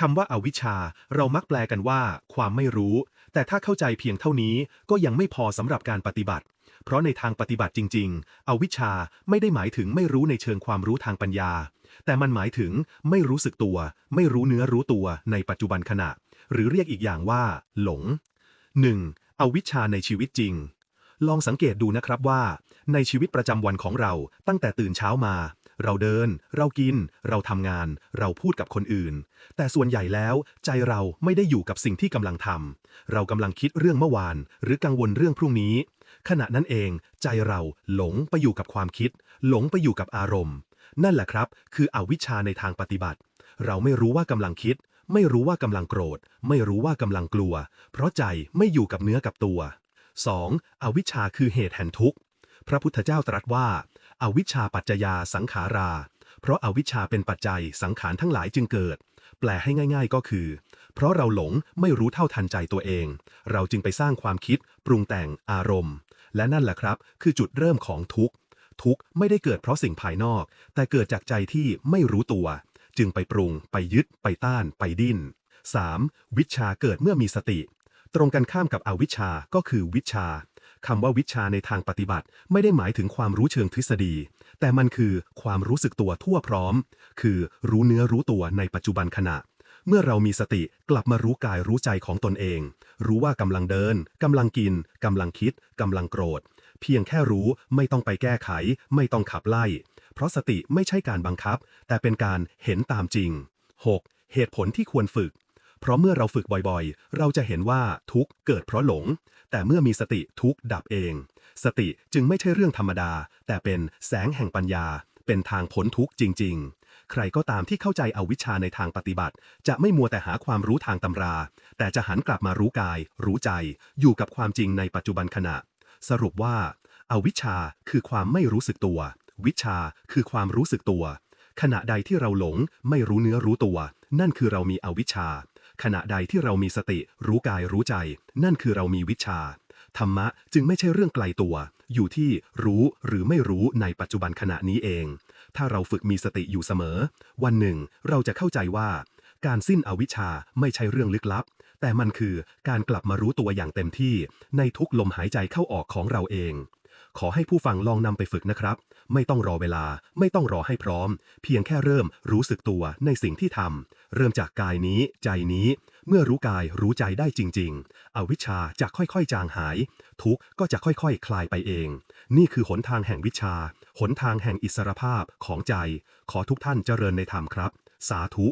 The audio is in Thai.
คำว่าอาวิชชา เรามักแปลกันว่า ความไม่รู้ แต่ถ้าเข้าใจเพียงเท่านี้ก็ยังไม่พอสำหรับการปฏิบัติ เพราะในทางปฏิบัติจริง ๆ อวิชชาไม่ได้หมายถึงไม่รู้ในเชิงความรู้ทางปัญญา แต่มันหมายถึงไม่รู้สึกตัว ไม่รู้เนื้อรู้ตัวในปัจจุบันขณะ หรือเรียกอีกอย่างว่า หลง 1. อวิชชาในชีวิตจริง ลองสังเกตดูนะครับว่า ในชีวิตประจำวันของเราตั้งแต่ตื่นเช้ามา เราเดิน เรากิน เราทำงาน เราพูดกับคนอื่น แต่ส่วนใหญ่แล้วใจเราไม่ได้อยู่กับสิ่งที่กำลังทำเรากำลังคิดเรื่องเมื่อวาน หรือกังวลเรื่องพรุ่งนี้ ขณะนั้นเอง ใจเราหลงไปอยู่กับความคิด หลงไปอยู่กับอารมณ์ นั่นแหละครับ คืออวิชชาในทางปฏิบัติ เราไม่รู้ว่ากำลังคิด ไม่รู้ว่ากำลังโกรธ ไม่รู้ว่ากำลังกลัว เพราะใจไม่อยู่กับเนื้อกับตัว 2. อวิชชาคือเหตุแห่งทุกข์ พระพุทธเจ้าตรัสว่า อวิชชาปัจจยาสังขารา เพราะอาวิชชาเป็นปัจจัยสังขารทั้งหลายจึงเกิด แปลให้ง่าย ๆ ก็คือ เพราะเราหลงไม่รู้เท่าทันใจตัวเอง เราจึงไปสร้างความคิด ปรุงแต่งอารมณ์ และนั่นแหละครับ คือจุดเริ่มของทุกข์ทุกข์ไม่ได้เกิดเพราะสิ่งภายนอก แต่เกิดจากใจที่ไม่รู้ตัว จึงไปปรุง ไปยึด ไปต้าน ไปดิ้น 3. วิชาเกิดเมื่อมีสติ ตรงกันข้ามกับอวิชชาก็คือวิชา คำว่าวิชาในทางปฏิบัติ ไม่ได้หมายถึงความรู้เชิงทฤษฎี แต่มันคือความรู้สึกตัวทั่วพร้อม คือรู้เนื้อรู้ตัวในปัจจุบันขณะ เมื่อเรามีสติกลับมารู้กายรู้ใจของตนเอง รู้ว่ากำลังเดินกำลังกินกำลังคิดกำลังโกรธ เพียงแค่รู้ไม่ต้องไปแก้ไข ไม่ต้องขับไล่ เพราะสติไม่ใช่การบังคับ แต่เป็นการเห็นตามจริง 6. เหตุผลที่ควรฝึก เพราะเมื่อเราฝึกบ่อยๆ เราจะเห็นว่าทุกเกิดเพราะหลง แต่เมื่อมีสติทุกดับเอง สติจึงไม่ใช่เรื่องธรรมดา แต่เป็นแสงแห่งปัญญา เป็นทางพ้นทุกจริง ๆ ใครก็ตามที่เข้าใจอวิชาในทางปฏิบัติ จะไม่มัวแต่หาความรู้ทางตำรา แต่จะหันกลับมารู้กาย รู้ใจ อยู่กับความจริงในปัจจุบันขณะ สรุปว่าอาวิชชาคือความไม่รู้สึกตัว วิชาคือความรู้สึกตัว ขณะใดที่เราหลงไม่รู้เนื้อรู้ตัว นั่นคือเรามีอวิชชา ขณะใดที่เรามีสติรู้กายรู้ใจ นั่นคือเรามีวิชา ธรรมะจึงไม่ใช่เรื่องไกลตัว อยู่ที่รู้หรือไม่รู้ในปัจจุบันขณะนี้เอง ถ้าเราฝึกมีสติอยู่เสมอ วันหนึ่งเราจะเข้าใจว่า การสิ้นอวิชชาไม่ใช่เรื่องลึกลับ แต่มันคือการกลับมารู้ตัวอย่างเต็มที่ ในทุกลมหายใจเข้าออกของเราเอง ขอให้ผู้ฟังลองนำไปฝึกนะครับ ไม่ต้องรอเวลา ไม่ต้องรอให้พร้อม เพียงแค่เริ่มรู้สึกตัวในสิ่งที่ทำ เริ่มจากกายนี้ ใจนี้ เมื่อรู้กายรู้ใจได้จริง ๆ อวิชชาจะค่อยๆ จางหาย ทุกข์ก็จะค่อยๆคคลายไปเอง นี่คือหนทางแห่งวิชา หนทางแห่งอิสรภาพของใจ ขอทุกท่านเจริญในธรรมครับ สาธุ